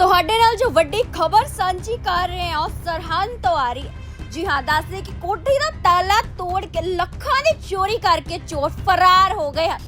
ਤੁਹਾਡੇ ਨਾਲ ਜੋ ਵੱਡੀ ਖਬਰ ਸਾਂਝੀ ਕਰ ਰਹੇ ਹਾਂ ਉਹ ਸਰਹੰਦ ਤੋਂ ਆ ਰਹੀ ਹੈ। ਜੀ ਹਾਂ ਦੱਸਦੇ ਕਿ ਕੋਠੀ ਦਾ ਤਾਲਾ ਤੋੜ ਕੇ ਲੱਖਾਂ ਦੀ ਚੋਰੀ ਕਰਕੇ ਚੋਰ ਫਰਾਰ ਹੋ ਗਏ ਹਨ।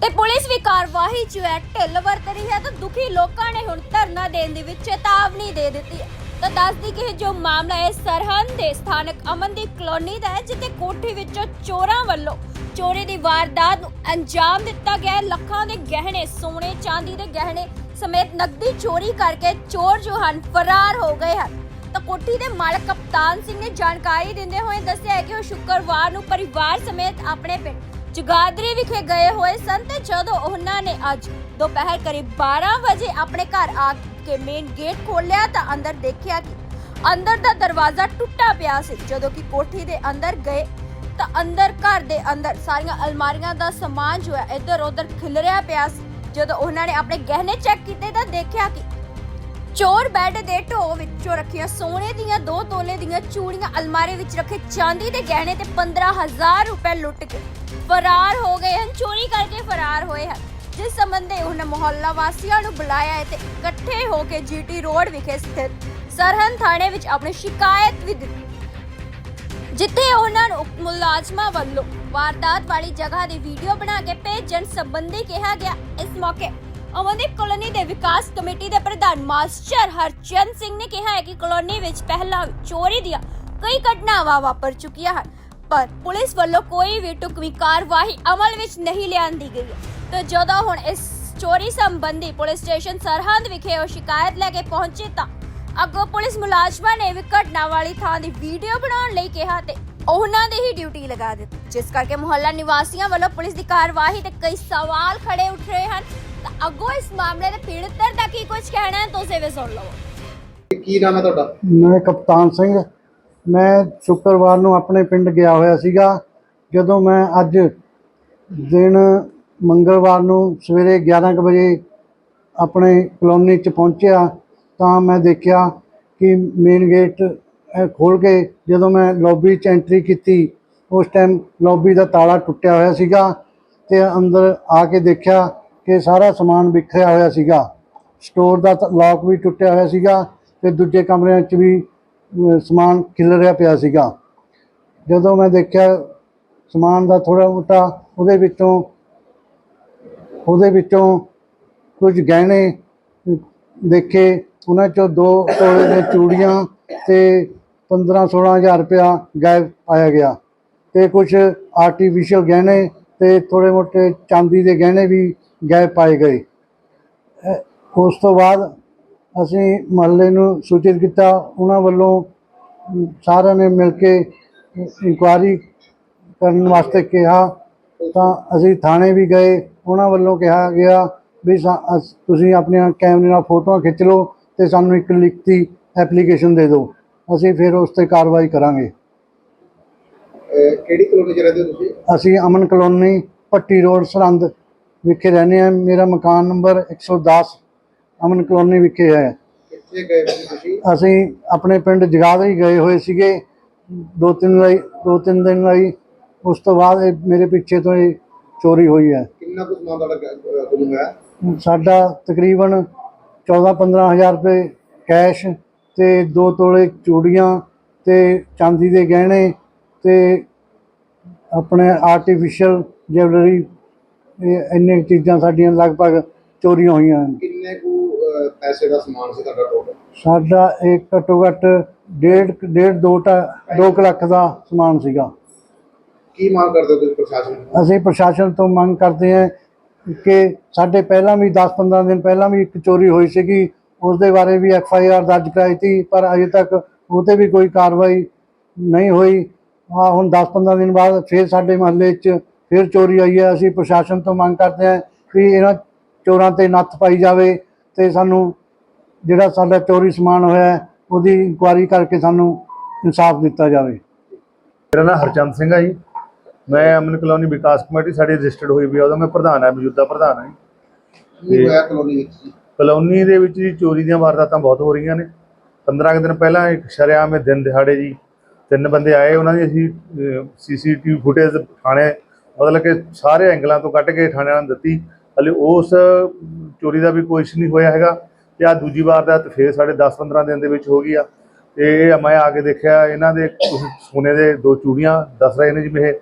ਤੇ ਪੁਲਿਸ ਵੀ ਕਾਰਵਾਈ 'ਚ ਹੈ, ਢਿੱਲ ਵਰਤ ਰਹੀ ਹੈ ਤਾਂ ਦੁਖੀ ਲੋਕਾਂ ਨੇ ਹੁਣ ਧਰਨਾ ਦੇਣ ਦੀ ਵਿੱਚ ਚੇਤਾਵਨੀ ਦੇ ਦਿੱਤੀ ਹੈ। ਤਾਂ ਦੱਸਦੀ ਕਿ ਇਹ ਜੋ ਮਾਮਲਾ ਹੈ ਸਰਹੰਦ ਦੇ ਸਥਾਨਕ ਅਮਨਦੀਪ ਕਲੋਨੀ ਦਾ ਹੈ, ਜਿੱਥੇ ਕੋਠੀ ਵਿੱਚੋਂ ਚੋਰਾਂ ਵੱਲੋਂ ਚੋਰੀ ਦੀ ਵਾਰਦਾਤ ਨੂੰ ਅੰਜਾਮ ਦਿੱਤਾ ਗਿਆ ਹੈ। ਲੱਖਾਂ ਦੇ ਗਹਿਣੇ, ਸੋਨੇ, ਚਾਂਦੀ ਦੇ ਗਹਿਣੇ ਸਮੇਤ ਨਕਦੀ ਚੋਰੀ ਕਰਕੇ ਚੋਰ ਜੋ ਹਨ ਫਰਾਰ ਹੋ ਗਏ ਹਨ। ਤਾਂ ਕੋਠੀ ਦੇ ਮਾਲਕ ਕਪਤਾਨ ਸਿੰਘ ਨੇ ਜਾਣਕਾਰੀ ਦਿੰਦੇ ਹੋਏ ਦੱਸਿਆ ਹੈ ਕਿ ਉਹ ਸ਼ੁੱਕਰਵਾਰ ਨੂੰ ਪਰਿਵਾਰ ਸਮੇਤ ਆਪਣੇ ਪਿੰਡ ਜਗਾਦਰੀ ਵਿਖੇ ਗਏ ਹੋਏ ਸਨ ਤੇ ਜਦੋਂ ਉਹਨਾਂ ਨੇ ਅੱਜ ਦੁਪਹਿਰ ਕਰੀਬ 12 ਵਜੇ ਆਪਣੇ ਘਰ ਆ ਕੇ ਮੇਨ ਗੇਟ ਖੋਲ੍ਹਿਆ ਤਾਂ ਅੰਦਰ ਦੇਖਿਆ ਕਿ ਅੰਦਰ ਦਾ ਦਰਵਾਜ਼ਾ ਟੁੱਟਾ ਪਿਆ ਸੀ। ਜਦੋਂ ਕਿ ਕੋਠੀ ਦੇ ਅੰਦਰ ਗਏ ਤਾਂ ਅੰਦਰ ਘਰ ਦੇ ਅੰਦਰ ਸਾਰੀਆਂ ਅਲਮਾਰੀਆਂ ਦਾ ਸਮਾਨ ਜੋ ਹੈ ਇੱਧਰ ਉੱਧਰ ਖਿਲਰਿਆ ਪਿਆ ਸੀ। ਜਦੋਂ ਉਹਨਾਂ ਨੇ ਆਪਣੇ ਗਹਿਣੇ ਚੈੱਕ ਕੀਤੇ ਤਾਂ ਦੇਖਿਆ ਕਿ ਚੋਰ ਬੈੱਡ ਦੇ ਢੋ ਵਿੱਚੋਂ ਰੱਖੀਆਂ ਸੋਨੇ ਦੀਆਂ ਦੋ ਤੋਲੇ ਦੀਆਂ ਚੂੜੀਆਂ ਅਲਮਾਰੀ ਵਿੱਚ ਰੱਖੇ ਚਾਂਦੀ ਦੇ ਗਹਿਣੇ ਤੇ 15000 ਰੁਪਏ ਲੁੱਟ ਕੇ ਫਰਾਰ ਹੋ ਗਏ ਹਨ। ਚੋਰੀ ਕਰਕੇ ਫਰਾਰ ਹੋਏ ਹਨ। ਜਿਸ ਸੰਬੰਧੇ ਉਹਨਾਂ ਮੁਹੱਲਾ ਵਾਸੀਆਂ ਨੂੰ ਬੁਲਾਇਆ ਹੈ ਤੇ ਇਕੱਠੇ ਹੋ ਕੇ ਜੀਟੀ ਰੋਡ ਵਿਖੇ ਸਥਿਤ ਸਰਹੰਦ ਥਾਣੇ ਵਿੱਚ ਆਪਣੀ ਸ਼ਿਕਾਇਤ ਵੀ ਦਿੱਤੀ। ਜਿੱਥੇ ਉਹਨਾਂ ਨੂੰ ਮੁਲਾਜ਼ਮਾਂ ਵੱਲੋਂ ਵਾਰਦਾਤ ਵਾਲੀ ਜਗ੍ਹਾ ਦੀ ਵੀਡੀਓ ਬਣਾ ਕੇ ਭੇਜਣ ਸੰਬੰਧੀ ਕਿਹਾ ਗਿਆ। ਇਸ ਮੌਕੇ ਅਮਨਦੀਪ ਕਲੋਨੀ ਦੇ ਵਿਕਾਸ ਕਮੇਟੀ ਦੇ ਪ੍ਰਧਾਨ ਮਾਸਟਰ ਹਰਚੰਦ ਸਿੰਘ ਨੇ ਕਿਹਾ ਹੈ ਕਿ ਕਲੋਨੀ ਵਿੱਚ ਪਹਿਲਾਂ ਚੋਰੀ ਦੀਆਂ ਕਈ ਘਟਨਾਵਾਂ ਵਾਪਰ ਚੁੱਕੀਆਂ ਹਨ, ਪਰ ਪੁਲਿਸ ਵੱਲੋਂ ਕੋਈ ਵੀ ਟੁਕਵੀਂ ਕਾਰਵਾਈ ਅਮਲ ਵਿੱਚ ਨਹੀਂ ਲਿਆਂਦੀ ਗਈ ਤੇ ਜਦੋਂ ਹੁਣ ਇਸ ਚੋਰੀ ਸੰਬੰਧੀ ਪੁਲਿਸ ਸਟੇਸ਼ਨ ਸਰਹੰਦ ਵਿਖੇ ਉਹ ਸ਼ਿਕਾਇਤ ਲੈ ਕੇ ਪਹੁੰਚੇ ਤਾਂ ਅੱਗੋਂ ਪੁਲਿਸ ਮੁਲਾਜ਼ਮਾਂ ਨੇ ਵੀ ਘਟਨਾ ਵਾਲੀ ਥਾਂ ਦੀ ਵੀਡੀਓ ਬਣਾਉਣ ਲਈ ਕਿਹਾ ਤੇ ਉਹਨਾਂ ਦੀ ਹੀ ਡਿਊਟੀ ਲਗਾ ਦਿੱਤੀ। ਜਿਸ ਕਰਕੇ ਮੁਹੱਲਾ ਨਿਵਾਸੀਆਂ ਵੱਲੋਂ ਪੁਲਿਸ ਦੀ ਕਾਰਵਾਈ ਤੇ ਕਈ ਸਵਾਲ ਖੜੇ ਉੱਠ ਰਹੇ ਹਨ। ਤਾਂ ਅੱਗੋਂ ਇਸ ਮਾਮਲੇ ਦੇ ਪੀੜਤ ਦਾ ਕੀ ਕੁਝ ਕਹਿਣਾ ਹੈ ਤੁਸੀਂ ਵੀ ਸੁਣ ਲਵੋ ਕੀ ਨਾਮ ਹੈ ਤੁਹਾਡਾ? ਮੈਂ ਕਪਤਾਨ ਸਿੰਘ। ਮੈਂ ਸ਼ੁੱਕਰਵਾਰ ਨੂੰ ਆਪਣੇ ਪਿੰਡ ਗਿਆ ਹੋਇਆ ਸੀਗਾ। ਜਦੋਂ ਮੈਂ ਅੱਜ ਦਿਨ ਮੰਗਲਵਾਰ ਨੂੰ ਸਵੇਰੇ 11 ਕੁ ਵਜੇ ਆਪਣੇ ਕਲੋਨੀ 'ਚ ਪਹੁੰਚਿਆ ਤਾਂ ਮੈਂ ਦੇਖਿਆ ਕਿ ਮੇਨ ਗੇਟ ਖੋਲ ਕੇ ਜਦੋਂ ਮੈਂ ਲੌਬੀ 'ਚ ਐਂਟਰੀ ਕੀਤੀ ਉਸ ਟਾਈਮ ਲੌਬੀ ਦਾ ਤਾਲਾ ਟੁੱਟਿਆ ਹੋਇਆ ਸੀਗਾ ਤੇ ਅੰਦਰ ਆ ਕੇ ਦੇਖਿਆ ਕਿ ਸਾਰਾ ਸਮਾਨ ਵਿਖਰਿਆ ਹੋਇਆ ਸੀਗਾ। ਸਟੋਰ ਦਾ ਲੌਕ ਵੀ ਟੁੱਟਿਆ ਹੋਇਆ ਸੀਗਾ ਤੇ ਦੂਜੇ ਕਮਰਿਆਂ 'ਚ ਵੀ ਅਹ, ਸਮਾਨ ਖਿਲਰਿਆ ਪਿਆ ਸੀਗਾ। ਜਦੋਂ ਮੈਂ ਦੇਖਿਆ ਸਮਾਨ ਦਾ ਥੋੜਾ ਮੋਟਾ ਉਹਦੇ ਵਿੱਚੋਂ ਉਹਦੇ ਵਿੱਚੋਂ ਕੁਝ ਗਹਿਣੇ ਦੇਖੇ ਉਹਨਾਂ ਚੋਂ ਦੋ ਤੋਲੇ ਦੀਆਂ ਚੂੜੀਆਂ ਤੇ 15 16000 ਰੁਪਇਆ ਗਾਇਬ ਪਾਇਆ ਗਿਆ। ਤੇ ਕੁਝ ਆਰਟੀਫੀਸ਼ੀਅਲ ਗਹਿਣੇ ਤੇ ਥੋੜੇ ਮੋਟੇ ਚਾਂਦੀ ਦੇ ਗਹਿਣੇ ਵੀ ਗਾਇਬ ਪਾਏ ਗਏ। ਉਸ ਤੋਂ ਬਾਅਦ ਅਸੀਂ ਮਹੱਲੇ ਨੂੰ ਸੂਚਿਤ ਕੀਤਾ। ਉਹਨਾਂ ਵੱਲੋਂ ਸਾਰਿਆਂ ਨੇ ਮਿਲ ਕੇ ਇਨਕੁਆਰੀ ਕਰਨ ਵਾਸਤੇ ਕਿਹਾ। ਤਾਂ ਅਸੀਂ ਥਾਣੇ ਵੀ ਗਏ। ਉਹਨਾਂ ਵੱਲੋਂ ਕਿਹਾ ਗਿਆ ਵੀ ਸਾ- ਤੁਸੀਂ ਆਪਣੀਆਂ ਕੈਮਰੇ ਨਾਲ ਫੋਟੋਆਂ ਖਿੱਚ ਲਓ। ਤੇ ਸਾਨੂੰ ਇੱਕ ਲਿਖਤੀ ਐਪਲੀਕੇਸ਼ਨ ਦੇ ਦਿਓ। ਅਸੀਂ ਫਿਰ ਉਸ ਤੇ ਕਾਰਵਾਈ ਕਰਾਂਗੇ। ਕਿਹੜੀ ਕਲੋਨੀ ਚ ਰਹਿੰਦੇ ਹੋ ਤੁਸੀਂ? ਅਸੀਂ ਅਮਨ ਕਲੋਨੀ ਪੱਟੀ ਰੋਡ ਸਰਹੰਦ ਵਿਖੇ ਰਹਿੰਦੇ ਹਾਂ। ਮੇਰਾ ਮਕਾਨ ਨੰਬਰ 110 ਅਮਨ ਕਲੋਨੀ ਵਿਖੇ ਹੈ। ਕਿੱਥੇ ਗਏ ਸੀ ਤੁਸੀਂ? ਅਸੀਂ ਆਪਣੇ ਪਿੰਡ ਜਗਾਦਰੀ ਗਏ ਹੋਏ ਸੀਗੇ। ਦੋ ਤਿੰਨ ਲਈ ਦੋ ਤਿੰਨ ਦਿਨ ਲਈ ਉਸ ਤੋਂ ਬਾਅਦ ਇਹ ਮੇਰੇ ਪਿੱਛੇ ਤੋਂ ਇਹ ਚੋਰੀ ਹੋਈ ਹੈ। ਕਿੰਨਾ ਕੁ ਸਮਾਨ ਤੁਹਾਡਾ ਗੁੰਮ ਹੋਇਆ? ਸਾਡਾ ਤਕਰੀਬਨ 14-15 ਹਜ਼ਾਰ ਰੁਪਏ ਕੈਸ਼ ਤੇ ਦੋ ਤੋਲੇ ਚੂੜੀਆਂ ਤੇ ਚਾਂਦੀ ਦੇ ਗਹਿਣੇ ਤੇ ਆਪਣੇ ਆਰਟੀਫੀਸ਼ੀਅਲ ਜਵੈਲਰੀ ਇਹ ਇੰਨੇ ਚੀਜ਼ਾਂ ਸਾਡੀਆਂ ਲਗਭਗ ਚੋਰੀਆਂ ਹੋਈਆਂ ਹਨ। ਕਿੰਨੇ ਕੁ ਪੈਸੇ ਦਾ ਸਮਾਨ ਸੀ ਤੁਹਾਡਾ ਟੋਟਲ ਸਾਡਾ ਇੱਕ ਘੱਟੋ ਘੱਟ ਡੇਢ ਡੇਢ ਦੋ ਢਾ ਦੋ ਕੁ ਲੱਖ ਦਾ ਸਮਾਨ ਸੀਗਾ। ਕੀ ਮੰਗ ਕਰਦੇ ਹੋ ਤੁਸੀਂ ਪ੍ਰਸ਼ਾਸਨ ਤੋਂ? ਅਸੀਂ ਪ੍ਰਸ਼ਾਸਨ ਤੋਂ ਮੰਗ ਕਰਦੇ ਹਾਂ ਕਿ ਸਾਡੇ ਪਹਿਲਾਂ ਵੀ 10-15 ਦਿਨ ਪਹਿਲਾਂ ਵੀ ਇੱਕ ਚੋਰੀ ਹੋਈ ਸੀਗੀ ਉਸ ਦੇ ਬਾਰੇ ਵੀ ਐਫ ਆਈ ਆਰ ਦਰਜ ਕਰਾਈ ਸੀ, ਪਰ ਅਜੇ ਤੱਕ ਉਹ 'ਤੇ ਵੀ ਕੋਈ ਕਾਰਵਾਈ ਨਹੀਂ ਹੋਈ। ਆ ਹੁਣ 10-15 ਦਿਨ ਬਾਅਦ ਫਿਰ ਸਾਡੇ ਮਹੱਲੇ 'ਚ ਫਿਰ ਚੋਰੀ ਆਈ ਹੈ। ਅਸੀਂ ਪ੍ਰਸ਼ਾਸਨ ਤੋਂ ਮੰਗ ਕਰਦੇ ਹਾਂ ਵੀ ਇਹਨਾਂ ਚੋਰਾਂ ਤੇ ਨੱਥ ਪਾਈ ਜਾਵੇ ਤੇ ਸਾਨੂੰ ਜਿਹੜਾ ਸਾਡਾ ਚੋਰੀ ਸਮਾਨ ਹੋਇਆ ਉਹਦੀ ਇਨਕੁਆਇਰੀ ਕਰਕੇ ਸਾਨੂੰ ਇਨਸਾਫ ਦਿੱਤਾ ਜਾਵੇ। ਮੇਰਾ ਨਾਮ ਹਰਚੰਦ ਸਿੰਘ ਹੈ ਜੀ। ਮੈਂ ਅਮਨ ਕਲੋਨੀ ਵਿਕਾਸ ਕਮੇਟੀ ਸਾਡੀ ਰਜਿਸਟਰਡ ਹੋਈ ਵੀ ਆ ਉਹਦਾ ਮੈਂ ਪ੍ਰਧਾਨ ਹਾਂ ਮੌਜੂਦਾ ਪ੍ਰਧਾਨ ਹਾਂ ਜੀ। ਕਲੋਨੀ ਵਿੱਚ ਜੀ? ਕਲੋਨੀ ਦੇ ਵਿੱਚ ਜੀ ਚੋਰੀ ਦੀਆਂ ਵਾਰਦਾਤਾਂ ਬਹੁਤ ਹੋ ਰਹੀਆਂ ਨੇ। 15 ਕੁ ਦਿਨ ਪਹਿਲਾਂ ਇੱਕ ਸ਼ਰੇਆਮ ਦਿਨ ਦਿਹਾੜੇ ਜੀ ਤਿੰਨ ਬੰਦੇ ਆਏ ਉਹਨਾਂ ਦੀ ਅਸੀਂ ਸੀਸੀਟੀਵੀ ਫੁਟੇਜ ਥਾਣੇ ਮਤਲਬ ਕਿ ਸਾਰੇ ਐਂਗਲਾਂ ਤੋਂ ਕੱਢ ਕੇ ਥਾਣਿਆਂ ਨੂੰ ਦਿੱਤੀ। ਹਲੇ ਉਸ ਚੋਰੀ ਦਾ ਵੀ ਕੁਛ ਨਹੀਂ ਹੋਇਆ ਹੈਗਾ। ਤੇ ਆ ਦੂਜੀ ਵਾਰਦਾਤ ਫੇਰ ਸਾਡੇ 10-15 ਦਿਨ ਦੇ ਵਿੱਚ ਹੋ ਗਈ ਆ। ਤੇ ਮੈਂ ਆ ਕੇ ਦੇਖਿਆ ਇਹਨਾਂ ਦੇ ਸੋਨੇ ਦੇ ਦੋ ਚੂੜੀਆਂ ਦੱਸ ਰਹੇ ਨੇ ਜਿਵੇਂ ਇਹ।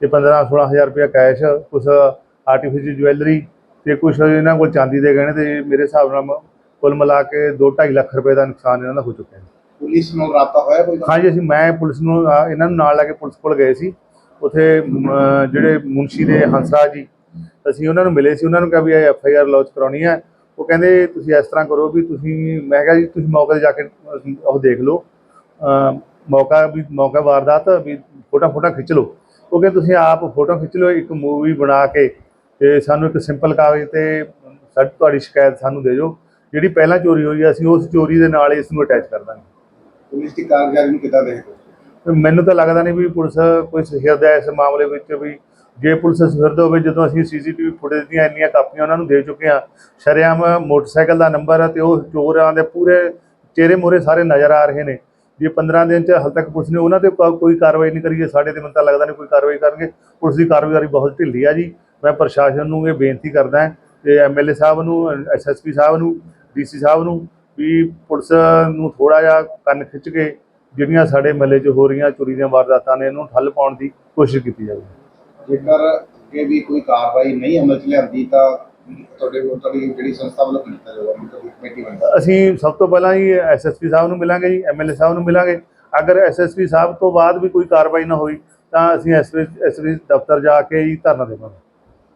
ਤੇ 15-16 ਹਜ਼ਾਰ ਰੁਪਇਆ ਕੈਸ਼ ਕੁਝ ਆਰਟੀਫੀਸ਼ੀਅਲ ਜੁਐਲਰੀ ਤੇ ਕੁਝ ਇਹਨਾਂ ਕੋਲ ਚਾਂਦੀ ਦੇ ਗਹਿਣੇ ਤੇ ਮੇਰੇ ਹਿਸਾਬ ਨਾਲ ਕੁੱਲ ਮਿਲਾ ਕੇ 2.5 ਲੱਖ ਰੁਪਏ ਦਾ ਨੁਕਸਾਨ ਇਹਨਾਂ ਦਾ ਹੋ ਚੁੱਕਿਆ ਹੈ ਪੁਲਿਸ ਨਾਲ ਰਾਬਤਾ ਹੋਇਆ ਕੋਈ ਹਾਂਜੀ ਅਸੀਂ ਮੈਂ ਪੁਲਿਸ ਨੂੰ ਇਹਨਾਂ ਨੂੰ ਨਾਲ ਲੈ ਕੇ ਪੁਲਿਸ ਕੋਲ ਗਏ ਸੀ। ਉਥੇ ਜਿਹੜੇ ਮੁਨਸ਼ੀ ਦੇ ਹੰਸਰਾਜ ਜੀ ਅਸੀਂ ਉਹਨਾਂ ਨੂੰ ਮਿਲੇ ਸੀ। ਉਹਨਾਂ ਨੂੰ ਕਿਹਾ ਵੀ ਇਹ ਐਫ ਆਈ ਆਰ ਲੌਂਚ ਕਰਾਉਣੀ ਹੈ। ਉਹ ਕਹਿੰਦੇ ਤੁਸੀਂ ਇਸ ਤਰ੍ਹਾਂ ਕਰੋ ਵੀ ਤੁਸੀਂ ਮੈਂ ਕਿਹਾ ਜੀ ਤੁਸੀਂ ਮੌਕੇ ਤੇ ਜਾ ਕੇ ਉਹ ਦੇਖ ਲਓ। ਮੌਕਾ ਵੀ ਮੌਕਾ ਵਾਰਦਾਤ ਵੀ ਫੋਟੋ ਫੋਟੋ ਖਿੱਚ ਲਓ। ਉਹ ਕਹਿੰਦੇ ਤੁਸੀਂ ਆਪ ਫੋਟੋ ਖਿੱਚ ਲਓ ਇੱਕ ਮੂਵੀ ਬਣਾ ਕੇ ਤੇ ਸਾਨੂੰ ਇੱਕ ਸਿੰਪਲ ਕਾਗਜ਼ ਤੇ ਸਾਡੀ ਤੁਹਾਡੀ ਸ਼ਿਕਾਇਤ ਸਾਨੂੰ ਦੇ ਦਿਓ। ਜਿਹੜੀ ਪਹਿਲਾਂ ਚੋਰੀ ਹੋਈ ਹੈ ਅਸੀਂ ਉਸ ਚੋਰੀ ਦੇ ਨਾਲ ਇਸ ਨੂੰ ਅਟੈਚ ਕਰ ਦਾਂਗੇ। ਪੁਲਿਸ ਦੀ ਕਾਰਗੁਜ਼ਾਰੀ ਨੂੰ ਕਿੱਦਾਂ ਦੇਖਦੇ ਮੈਨੂੰ ਤਾਂ ਲੱਗਦਾ ਨਹੀਂ ਵੀ ਪੁਲਿਸ ਕੋਈ ਸਹਿਰਦ ਹੈ ਇਸ ਮਾਮਲੇ ਵਿੱਚ ਵੀ। ਜੇ ਪੁਲਿਸ ਸਹਿਰਦ ਹੋਵੇ ਜਦੋਂ ਅਸੀਂ ਸੀਸੀਟੀਵੀ ਫੁਟੇਜ ਦੀਆਂ ਇੰਨੀਆਂ ਕਾਪੀਆਂ ਉਹਨਾਂ ਨੂੰ ਦੇ ਚੁੱਕੇ ਹਾਂ ਸ਼ਰੇਆਮ ਮੋਟਰਸਾਈਕਲ ਦਾ ਨੰਬਰ ਹੈ ਤੇ ਉਹ ਚੋਰਾਂ ਦੇ ਪੂਰੇ ਚਿਹਰੇ ਮੂਹਰੇ ਸਾਰੇ ਨਜ਼ਰ ਆ ਰਹੇ ਨੇ। ਜੇ 15 ਦਿਨ ਚ ਹਾਲ ਤੱਕ ਪੁਲਿਸ ਨੇ ਉਹਨਾਂ ਤੇ ਕੋ- ਕੋਈ ਕਾਰਵਾਈ ਨਹੀਂ ਕਰੀ ਸਾਡੇ ਤੇ ਮੈਨੂੰ ਤਾਂ ਲੱਗਦਾ ਨਹੀਂ ਕੋਈ ਕਾਰਵਾਈ ਕਰਨਗੇ। ਪੁਲਿਸ ਦੀ ਕਾਰਗੁਜ਼ਾਰੀ ਬਹੁਤ ਢਿੱਲੀ ਆ ਜੀ। ਮੈਂ ਪ੍ਰਸ਼ਾਸਨ ਨੂੰ ਇਹ ਬੇਨਤੀ ਕਰਦਾ ਹਾਂ ਤੇ ਐਮਐਲਏ ਸਾਹਿਬ ਨੂੰ ਐਸਐਸਪੀ ਸਾਹਿਬ ਨੂੰ ਡੀਸੀ ਸਾਹਿਬ ਨੂੰ ਵੀ ਪੁਲਿਸ ਨੂੰ ਥੋੜਾ ਜਿਹਾ ਕੰਨ ਖਿੱਚ ਕੇ ਜਿਹੜੀਆਂ ਸਾਡੇ ਮਹੱਲੇ 'ਚ ਹੋ ਰਹੀਆਂ ਚੋਰੀ ਦੀਆਂ ਵਾਰਦਾਤਾਂ ਨੇ, ਇਹਨੂੰ ਠੱਲ ਪਾਉਣ ਦੀ ਕੋਸ਼ਿਸ਼ ਕੀਤੀ ਜਾਵੇ। ਜੇਕਰ ਅੱਗੇ ਵੀ ਕੋਈ ਕਾਰਵਾਈ ਨਹੀਂ ਅਮਲ ਚ ਲਿਆਂਦੀ, ਤਾਂ ਤੁਹਾਡੇ ਕੋਲ ਤੁਹਾਡੀ ਜਿਹੜੀ ਸੰਸਥਾ ਵੱਲੋਂ ਕੀਤਾ ਜਾਊਗਾ ਮਤਲਬ ਕਮੇਟੀ ਬਣਦਾ ਅਸੀਂ ਸਭ ਤੋਂ ਪਹਿਲਾਂ ਹੀ ਐਸਐਸਪੀ ਸਾਹਿਬ ਨੂੰ ਮਿਲਾਂਗੇ ਜੀ ਐਮਐਲਏ ਸਾਹਿਬ ਨੂੰ ਮਿਲਾਂਗੇ। ਅਗਰ ਐਸਐਸਪੀ ਸਾਹਿਬ ਤੋਂ ਬਾਅਦ ਵੀ ਕੋਈ ਕਾਰਵਾਈ ਨਾ ਹੋਈ, ਤਾਂ ਅਸੀਂ ਐਸਪੀ ਦਫ਼ਤਰ ਜਾ ਕੇ ਹੀ ਧਰਨਾ ਦੇਵਾਂਗੇ।